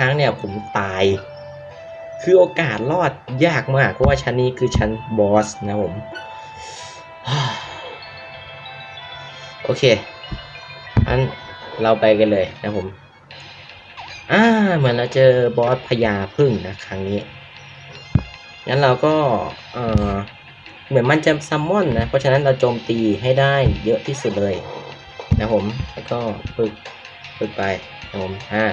รั้งเนี่ยผมตาย คือโอกาสรอดยากมาก เพราะว่าชั้นนี้คือชั้นบอสนะผม โอเคอันเราไปกันเลยนะผมอ่าเหมือนเราเจอบอสพญาพึ่งนะครั้งนี้ งั้นเราก็เออเหมือนมันจะซัมมอนนะ เพราะฉะนั้นเราโจมตีให้ได้เยอะที่สุดเลยนะผม แล้วก็ฝึกฝึกไปนะผมอ่า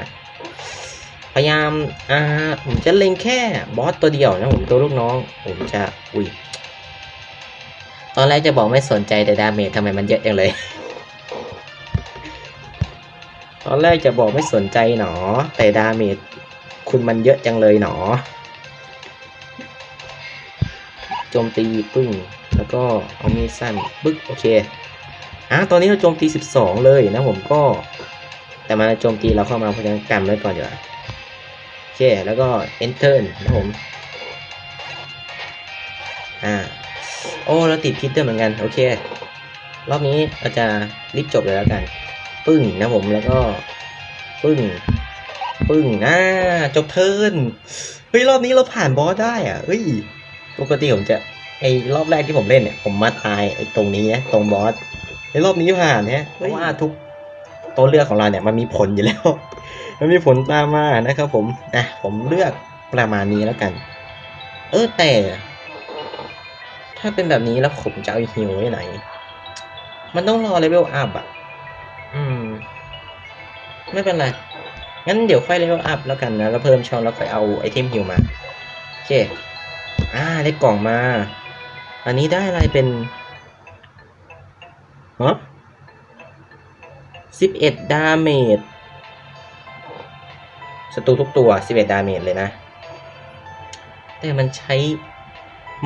พยายามอ่าผมจะเล็งแค่บอสตัวเดียวนะผมตัวลูกน้อง ผมจะอุ้ยตอนแรกจะบอกไม่สนใจแต่ดาเมจทำไมมันเยอะจังเลย ตอนแรกจะบอกไม่สนใจหนอ แต่ดาเมจคุณมันเยอะจังเลยหนอ โจมตีปึ้ง แล้วก็เอามีดสั้นปึ๊กโอเคอะตอนนี้เราโจมตี 12 เลยนะผมก็ แต่มันโจมตีเราเข้ามาเพราะฉะนั้นกันไว้ก่อนดีกว่า เค แล้วก็ enter นะผม อ่า โอ้ เราติดพิษด้วยเหมือนกัน โอเค รอบนี้เราจะรีบจบเลยแล้วกัน ปึ้งนะผม แล้วก็ ปึ้ง ปึ้งอ่าจบเทิร์น เฮ้ย รอบนี้เราผ่านบอสได้อะเฮ้ย ปกติผมจะ ไอ้รอบแรกที่ผมเล่นเนี่ย ผมมาตายไอ้ตรงนี้นะ ตรงบอส ไอ้รอบนี้ผ่านเนี่ยเพราะว่าทุก ตัวเลือกของเราเนี่ยมันมีผลอยู่แล้ว มันมีผลตามมานะครับผมอะผมเลือกประมาณนี้แล้วกัน เออแต่ ถ้าเป็นแบบนี้แล้วผมจะเอาฮิวไว้ไหน มันต้องรอเลเวลอัพอะ อืม ไม่เป็นไร งั้นเดี๋ยวค่อยเลเวลอัพแล้วกันนะ แล้วเพิ่มช่องแล้วค่อยเอาไอเทมฮิวมา โอเค อ่าได้กล่องมา อันนี้ได้อะไรเป็นฮะ สิบเอ็ดดาเมจศัตรูทุกตัวสิบเอ็ดดาเมจเลยนะ แต่มันใช้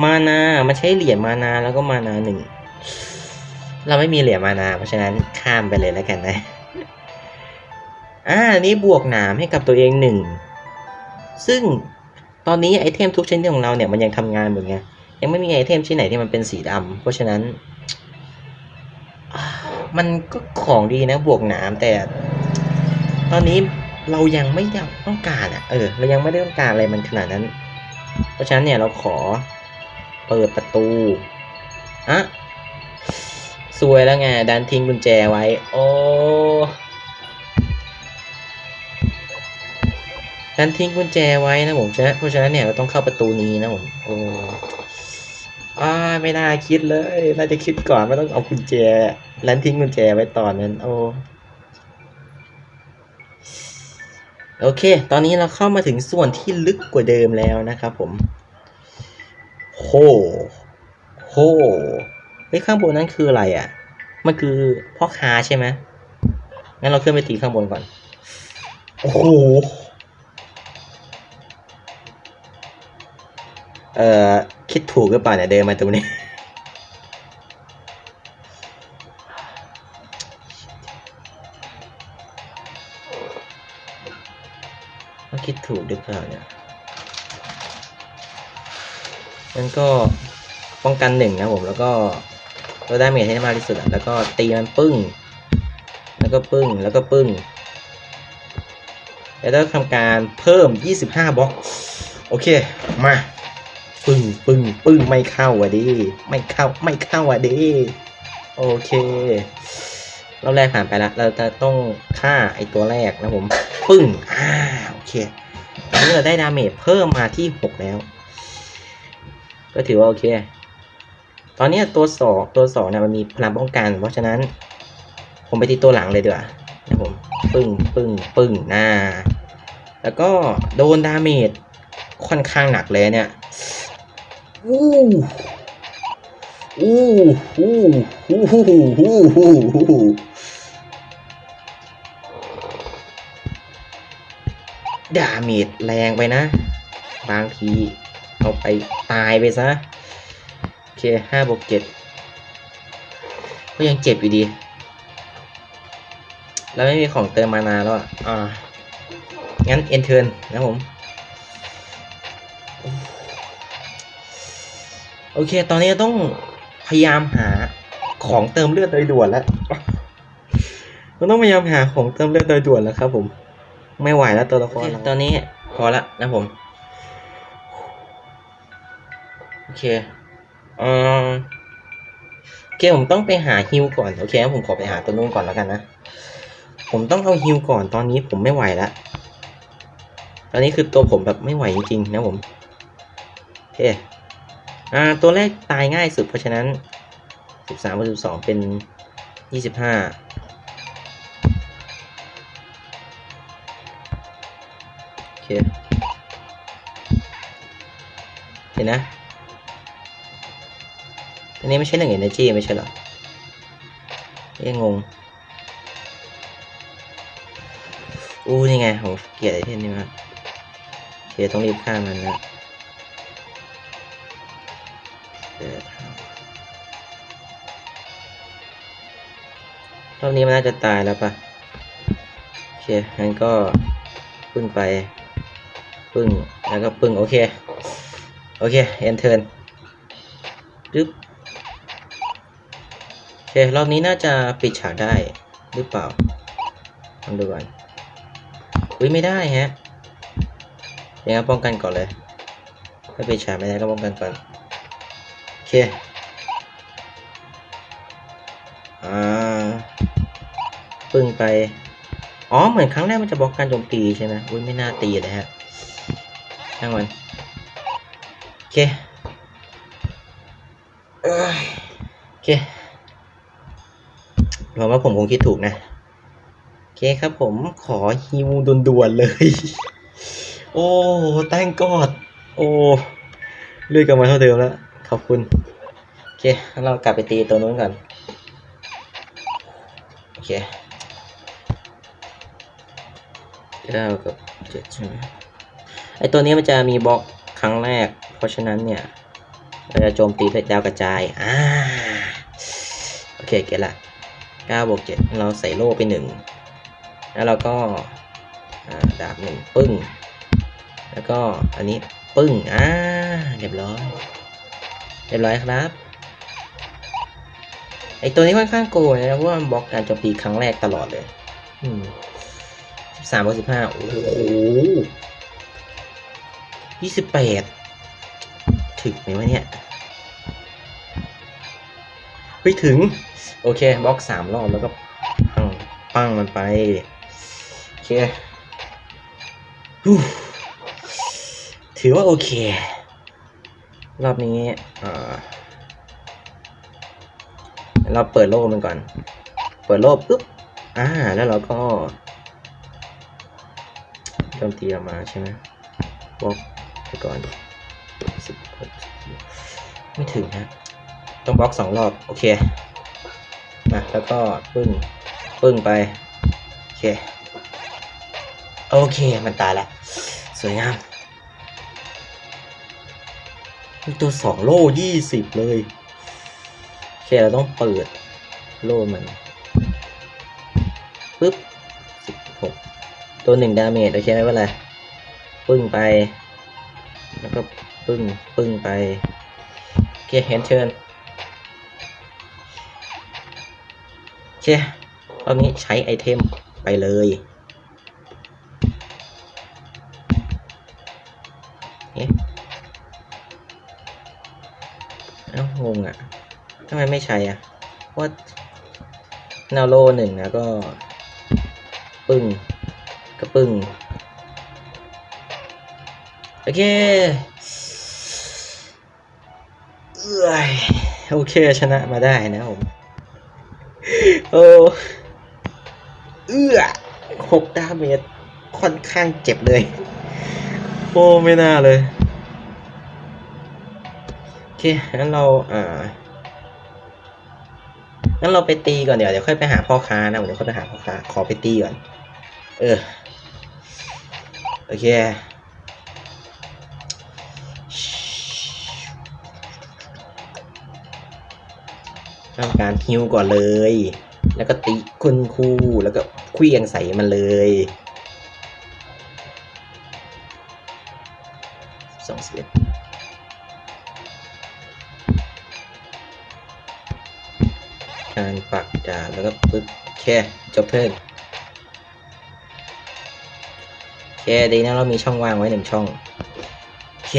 มานา มันใช้เหรียญมานาแล้วก็มานาหนึ่ง เราไม่มีเหรียญมานา เพราะฉะนั้นข้ามไปเลยแล้วกันนะ อ่าอันนี้บวกหนามให้กับตัวเองหนึ่ง ซึ่งตอนนี้ไอเทมทุกชนิดของเราเนี่ยมันยังทำงานเหมือนไงยังไม่มีไอเทมชิ้นไหนที่มันเป็นสีดำเพราะฉะนั้น มันก็ของดีนะบวกหนามแต่ ตอนนี้เรายังไม่ต้องการอะ เออ เรายังไม่ได้ต้องการอะไรมันขนาดนั้น เพราะฉะนั้นเนี่ยเราขอเปิดประตูอะสวยแล้วไง ดันทิ้งกุญแจไว้ โอ้ดันทิ้งกุญแจไว้นะผมฉะนั้นเพราะฉะนั้นเนี่ยเราต้องเข้าประตูนี้นะผมโอ้อ่าไม่น่าคิดเลย น่าจะคิดก่อนไม่ต้องเอากุญแจ ดันทิ้งกุญแจไว้ตอนนั้นโอ้โอเค ตอนนี้เราเข้ามาถึงส่วนที่ลึกกว่าเดิมแล้วนะครับผม โห โหเฮ้ยข้างบนนั้นคืออะไรอะ มันคือพ่อค้าใช่ไหมงั้นเราขึ้นไปตีข้างบนก่อน โอ้โห เอ่อ คิดถูกหรือเปล่าเนี่ยเดินมาตรงนี้ เปล่าเนี่ยมันก็ป้องกันหนึ่งนะผมแล้วก็เราได้เมจให้มากที่สุดแล้วก็ตีมันปึ้ง แล้วก็ปึ้งแล้วก็ปึ้ง แล้วต้องทำการเพิ่ม 25บล็อกโอเคมาปึ้งปึ้งปึ้งไม่เข้าอะดิไม่เข้าไม่เข้าอะดิโอเครอบแรกผ่านไปแล้วเราจะต้องฆ่าไอตัวแรกนะผม ปึ้งอ่าโอเค ตอนนี้เราได้ดาเมจเพิ่มมาที่ 6 แล้ว ก็ถือว่าโอเค ตอนนี้ตัวสองตัวสองเนี่ยมันมีพลังป้องกัน เพราะฉะนั้น ผมไปที่ตัวหลังเลยดีกว่านะผมปึ้งปึ้งปึ้งหน้า แล้วก็โดนดาเมจค่อนข้างหนักเลยเนี่ยอู้อู้อู้อู้อู้อู้ ดาเมจแรงไปนะ บางทีเอาไปตายไปซะ โอเคห้าบวกเจ็ดก็ยังเจ็บอยู่ดี แล้วไม่มีของเติมมานาแล้วอะอ่างั้นเอ็นเทิร์นนะผม โอเค ตอนนี้ต้องพยายามหาของเติมเลือดโดยด่วนแล้วเราต้องพยายามหาของเติมเลือดโดยด่วนแล้วครับผม ไม่ไหวแล้วตัวละครตอนนี้พอละนะผม โอเคเออโอเคผมต้องไปหาฮิวก่อน โอเคงั้นผมขอไปหาตัวนู้นก่อนแล้วกันนะ ผมต้องเอาฮิวก่อนตอนนี้ผมไม่ไหวแล้วตอนนี้คือตัวผมแบบไม่ไหวจริงๆนะผมโอเคอ่าตัวแรกตายง่ายสุดเพราะฉะนั้น 13บวก12เป็น 25 เห็นนะอันนี้ไม่ใช่หนึ่ง energy ไม่ใช่หรอเอ๊งงอู้นี่ไงผมเกลียดไอเทมนี่มากโอเคต้องรีบฆ่ามันนะรอบนี้มันน่าจะตายแล้วปะโอเคงั้นก็ปึ้งไปปึ้งแล้วก็ปึ้งโอเค โอเคเอนเทิร์นปึ๊บโอเครอบนี้น่าจะปิดฉากได้หรือเปล่าลองดูก่อนอุ้ยไม่ได้ฮะยวงั้นป้องกันก่อนเลยถ้าปิดฉากไม่ได้ก็ป้องกันก่อนโอเคอ่าปึ้งไปอ๋อเหมือนครั้งแรกมันจะบล็อกการโจมตีใช่ไหมอุ้ยไม่น่าตีเลยฮะช่างมัน เคเอ้ยโอเคผมว่าผมคงคิดถูกนะ โอเคครับผมขอฮิวด่วนๆเลย โอ้แตงกอด โอ้เลือดกลับมาเท่าเดิมแล้ว ขอบคุณ โอเคงั้นเรากลับไปตีตัวนู้นก่อน โอเคเก้ากับเจ็ดใช่ไหมไอตัวนี้มันจะมีบล็อก ครั้งแรก เพราะฉะนั้นเนี่ยเราจะโจมตีด้วยดาวกระจายอ่าโอเคเก็ตละเก้าบวกเจ็ดเราใส่โล่ไปหนึ่งแล้วเราก็ดาบหนึ่งปึ้ง แล้วก็อันนี้ปึ้งอ่าเรียบร้อย เรียบร้อยครับไอตัวนี้ค่อนข้างโกงนะเพราะว่ามันบล็อกการโจมตีครั้งแรกตลอดเลย อืมสิบสามบวกสิบห้าโอ้โห ยี่สิบแปดถึงไหมวะเนี่ยเฮ้ยถึง โอเคบล็อกสามรอบแล้วก็ปังปังมันไป โอเคถือว่าโอเค รอบนี้อ่าเราเปิดโลกมันก่อน เปิดโลกปุ๊บ อ่า แล้วเราก็โจมตีออกมาใช่ไหมบล็อก ไปก่อนสิบหกไม่ถึงนะ ต้องบล็อกสองรอบ โอเคมาแล้วก็ปึ้ง ปึ้งไป โอเค โอเค มันตายแล้วสวยงามมีตัวสองโล่ยี่สิบเลย โอเค เราต้องเปิดโล่มันปึ๊บสิบหกตัวหนึ่งดาเมจโอเคไม่เป็นไร ปึ้งไป แล้วก็ปึ้งปึ้งไปโอเคเห็นเชิญโอเครอบนี้ใช้ไอเทมไปเลยเอ๊ะเอ้างงอะทำไมไม่ใช้อะเพราะแนวโลหนึ่งนะก็ ปึ้งก็ปึ้ง โอเคเอ้ยโอเคชนะมาได้นะผมโอ้เอื้อหกดาเมจค่อนข้างเจ็บเลย โอ้ไม่น่าเลย โอเคงั้นเราอ่างั้นเราไปตีก่อนเดี๋ยวเดี๋ยวค่อยไปหาพ่อค้านะเดี๋ยวค่อยไปหาพ่อค้าขอไปตีก่อน เออ โอเค ทำการฮิวก่อนเลย แล้วก็ตีคุณครูแล้วก็เคลี้ยงใส่มันเลยสองสิบการปักดาแล้วก็ปึ๊บแค่จบเพิ่มเคดีนะเรามีช่องว่างไว้หนึ่งช่องโอเค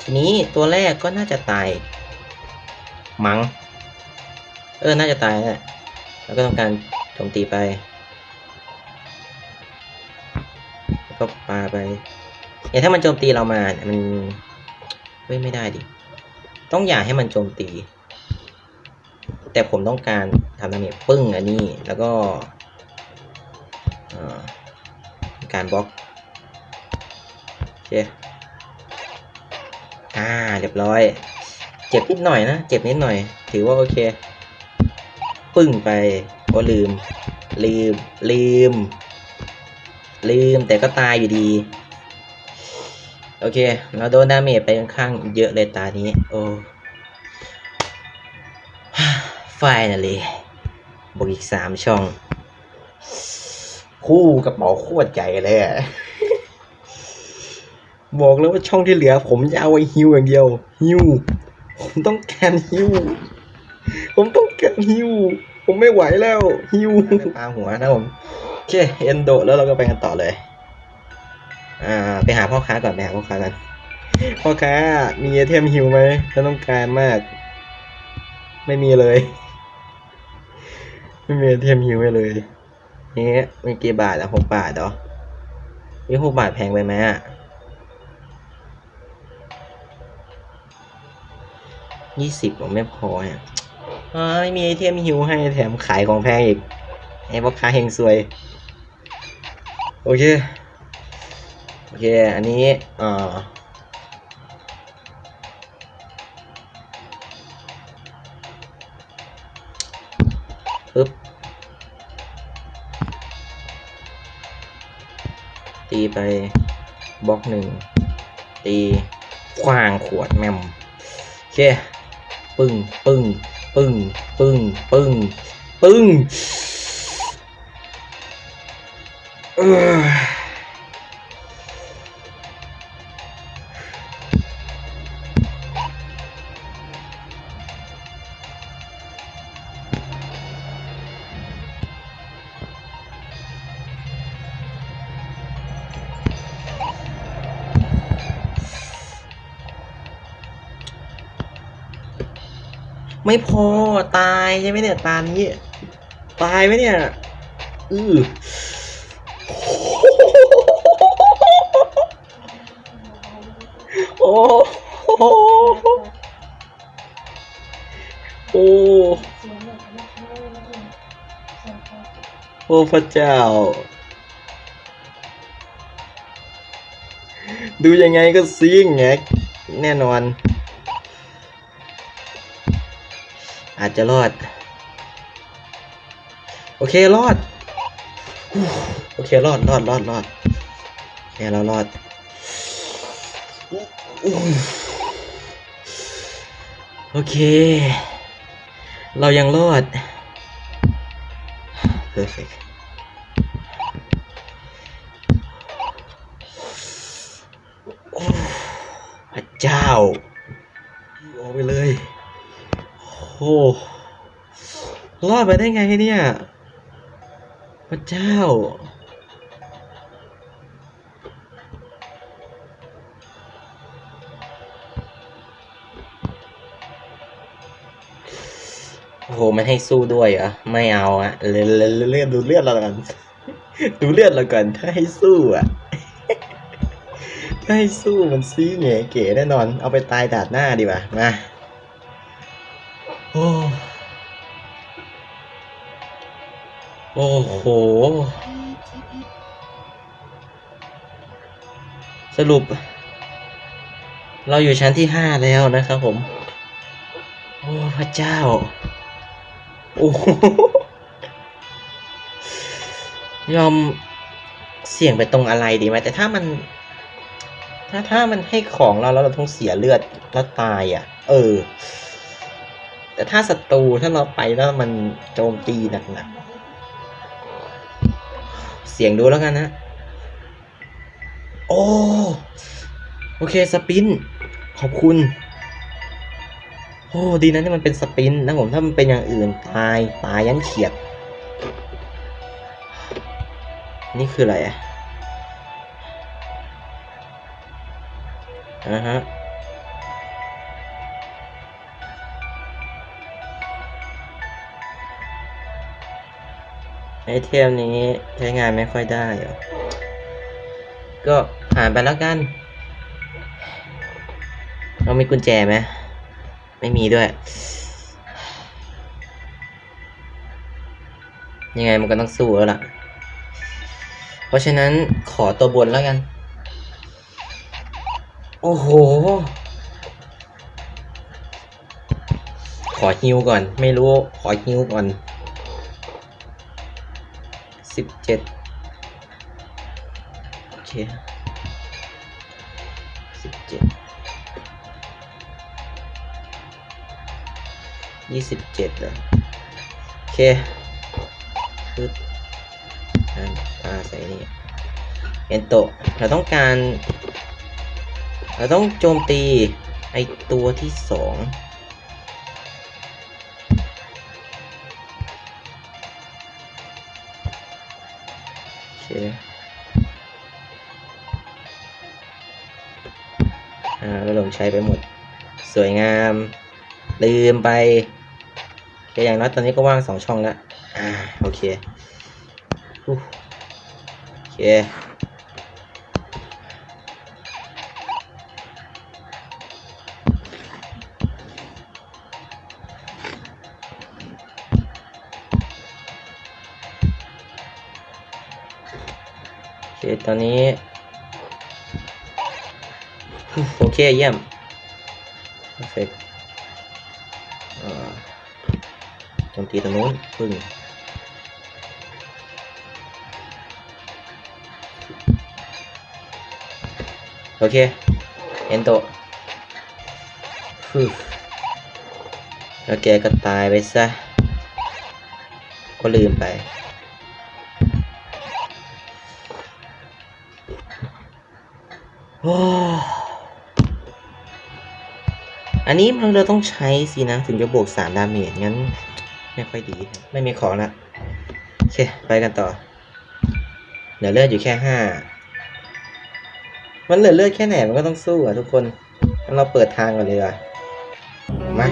ทีนี้ตัวแรกก็น่าจะตาย มัง้ง เออ น่าจะตายแหละแล้วก็ทำการโจมตีไป แล้วก็ปาไป เนี่ยถ้ามันโจมตีเรามาเนี่ยมัน เฮ้ย ไม่ได้ดิ ต้องอย่าให้มันโจมตี แต่ผมต้องการทำดาเมจปึ้งอันนี้ แล้วก็การบล็อกโอเคอ่า เรียบร้อย เจ็บนิดหน่อยนะ เจ็บนิดหน่อย ถือว่าโอเค ปึ้งไปโอ้ลืม ลืม ลืม ลืมแต่ก็ตายอยู่ดี โอเค เราโดนดาเมจไปค่อนข้างเยอะเลยตานี้ โอ้ finally บวกอีกสามช่อง คู่กระเป๋าโคตรใหญ่เลยบอกแล้วว่าช่องที่เหลือ ผมจะเอาไว้ฮิวอย่างเดียวฮิว ผมต้องการฮิว ผมต้องการฮิว ผมไม่ไหวแล้วฮิวปาหัวนะผมโอเคเอนโดแล้วเราก็ไปกันต่อเลย อ่า ไปหาพ่อค้าก่อนไปหาพ่อค้ากันพ่อค้ามีไอเทมฮิวไหมฉันต้องการมาก ไม่มีเลย ไม่มีไอเทมฮิวให้เลยนี่มีกี่บาทอะหกบาทเหรอนี่หกบาทแพงไปไหมอะ ยี่สิบผมไม่พออะอ่าไม่มีไอเทมฮิวให้แถมขายของแพงอีกไอ้พ่อค้าเฮงซวย โอเค โอเค อันนี้อ่าปึ๊บตีไปบล็อกหนึ่งตีคว้างขวดแมมโอเค ปึ้งปึ้งปึ้งปึ้งปึ้งปึ้งเออ ไม่พอตายใช่ไหมเนี่ยตานี้ ตายไหมเนี่ยอือโอ้โหโอ้โอ้พระเจ้า ดูยังไงก็ซิงแงกแน่นอน อาจจะรอด โอเครอด โอเครอดรอดรอดรอดแค่เรารอดโอเค เรายังรอด perfect โอ้พระเจ้าออกไปเลย โอ้รอดมาได้ไงเนี่ย พระเจ้า โอ้โห มันให้สู้ด้วยเหรอ ไม่เอาอะเลื่อนเลื่อนดูเลือดเรากัน ดูเลือดเราก่อนถ้าให้สู้อะถ้าให้สู้มันซีเก๋เก๋แน่นอน เอาไปตายดาดหน้าดีกว่า มา โอ้โอ้โห สรุป เราอยู่ชั้นที่ห้าแล้วนะครับผม โอ้พระเจ้า โอ้ยอมเสี่ยงไปตรงอะไรดีไหมแต่ถ้ามัน ถ้าถ้ามันให้ของเราแล้วเราต้องเสียเลือดแล้วตายอะ เออ แต่ถ้าศัตรูถ้าเราไปแล้วมันโจมตีหนักๆ เสียงดูแล้วกันนะ โอ้ โอเคสปิน ขอบคุณ โอ้ดีนะที่มันเป็นสปินนะผมถ้ามันเป็นอย่างอื่น ตาย ตายยันเขียด นี่คืออะไรอะอ่าฮะ ไอเทมนี้ใช้งานไม่ค่อยได้หรอก็ผ่านไปแล้วกัน เรามีกุญแจไหมไม่มีด้วย ยังไงมันก็ต้องสู้แล้วล่ะ เพราะฉะนั้นขอตัวบนแล้วกัน โอ้โห ขอฮิวก่อน ไม่รู้ ขอฮิวก่อน สิบเจ็ดโอเคสิบเจ็ดยี่สิบเจ็ดเหรอโอเคปึ๊บนั่นปลาใส่นี่เอนโตะเราต้องการ เราต้องโจมตีไอตัวที่สอง อเคอ่าก็ลงใช้ไปหมด สวยงาม ลืมไปแต่อย่างน้อยตอนนี้ก็ว่างสองช่องแล้ว อ่า โอเคโอเค อเคตอนนี้ โอเคเยี่ยม perfect อ่าโจมตีตรงนู้นปึ้งโอเค เอ็นโตะฮึแล้วแกก็ตายไปซะ ก็ลืมไป อันนี้มันเราต้องใช้สินะ ถึงจะบวกสามดาเมจงั้น ไม่ค่อยดี ไม่มีของละโอเค ไปกันต่อ เหลือเลือดอยู่แค่ห้ามันเหลือเลือดแค่ไหนมันก็ต้องสู้อะทุกคนงั้นเราเปิดทางก่อนเลยดีกว่ามา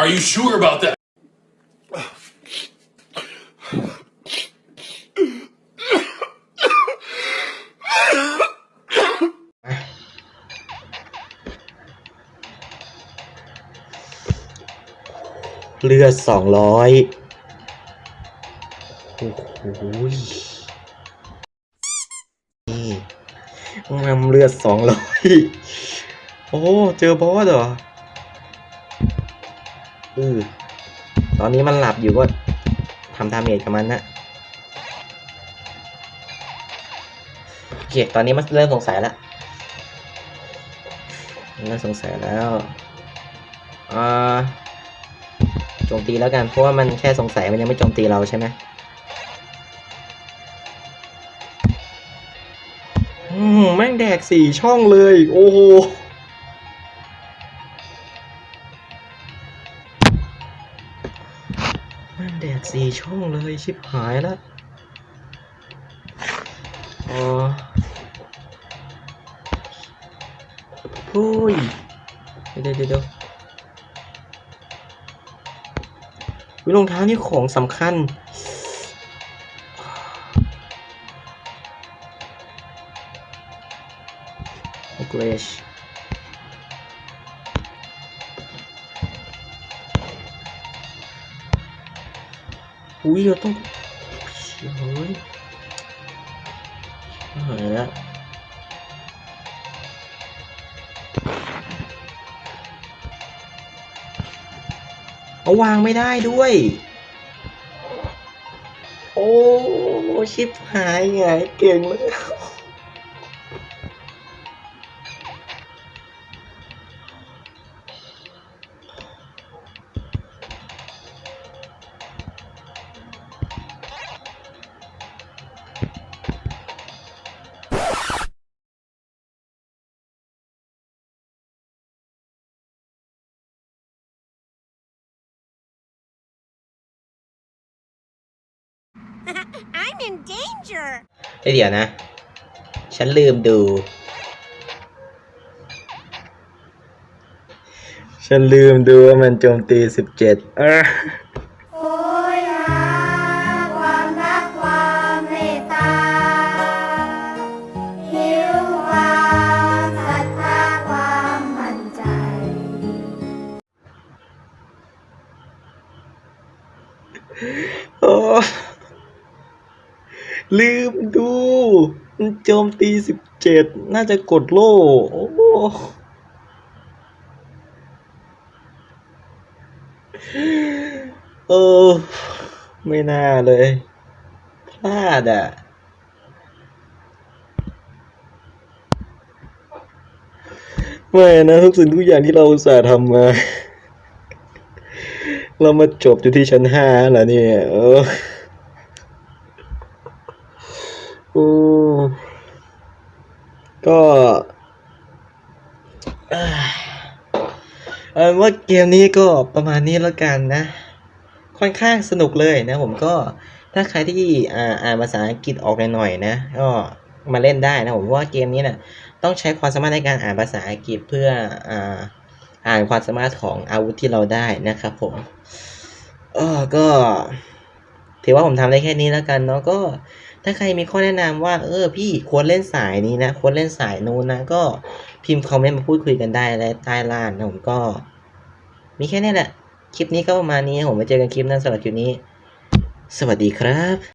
Are you sure about that? เลือดสองร้อยโอ้โหนี่นำเลือดสองร้อยโอ้ เจอบอสเหรออือตอนนี้มันหลับอยู่ก็ทำดาเมจกับมันนะโอเคตอนนี้มันเริ่มสงสัยแล้วเริ่มสงสัยแล้วอ่า โจมตีแล้วกัน เพราะว่ามันแค่สงสัยมันยังไม่โจมตีเราใช่ไหมอืมแม่งแดกสี่ช่องเลย โอ้โหแม่งแดกสี่ช่องเลยชิบหายแล้ว รองเท้านี่ของสำคัญเกรชอุ้ยเราต้องเฮ้ยหายแล้ว เอาวางไม่ได้ด้วย โอ้ ชิบหายไงเก่งเลย I'm in danger. เฮ้ยเดี๋ยวนะ ฉันลืมดู ฉันลืมดูว่ามันโจมตีสิบเจ็ดโหยหาความรักความเมตตาหิวความศรัทธาความมั่นใจโอ้ ลืมดู มันโจมตีสิบเจ็ดน่าจะกดโล่โอ้เออ ไม่น่าเลย พลาดอะ ไม่นะทุกสิ่งทุกอย่างที่เราอุตส่าห์ทำมา เรามาจบอยู่ที่ชั้นห้าแล้วเนี่ย เออ โอ้ก็เออาเป็นว่าเกมนี้ก็ประมาณนี้แล้วกันนะ ค่อนข้างสนุกเลยนะ ผมก็ถ้าใครที่อ่าอ่านภาษาอังกฤษออกหน่อยๆนะก็มาเล่นได้นะผมว่าเกมนี้นะ่ะต้องใช้ความสามารถในการอ่านภาษาอังกฤษเพื่ออ่าอ่านความสามารถของอาวุธที่เราได้นะครับผมเออก็ ถือว่าผมทำได้แค่นี้แล้วกันเนาะก็ ถ้าใครมีข้อแนะนำว่าเออพี่ควรเล่นสายนี้นะควรเล่นสายนู้นนะก็พิมพ์คอมเมนต์มาพูดคุยกันได้และใต้ล่างนะผมก็ มีแค่นี้แหละ คลิปนี้ก็ประมาณนี้ผมไปเจอกันคลิปหน้าสำหรับคลิปนี้ สวัสดีครับ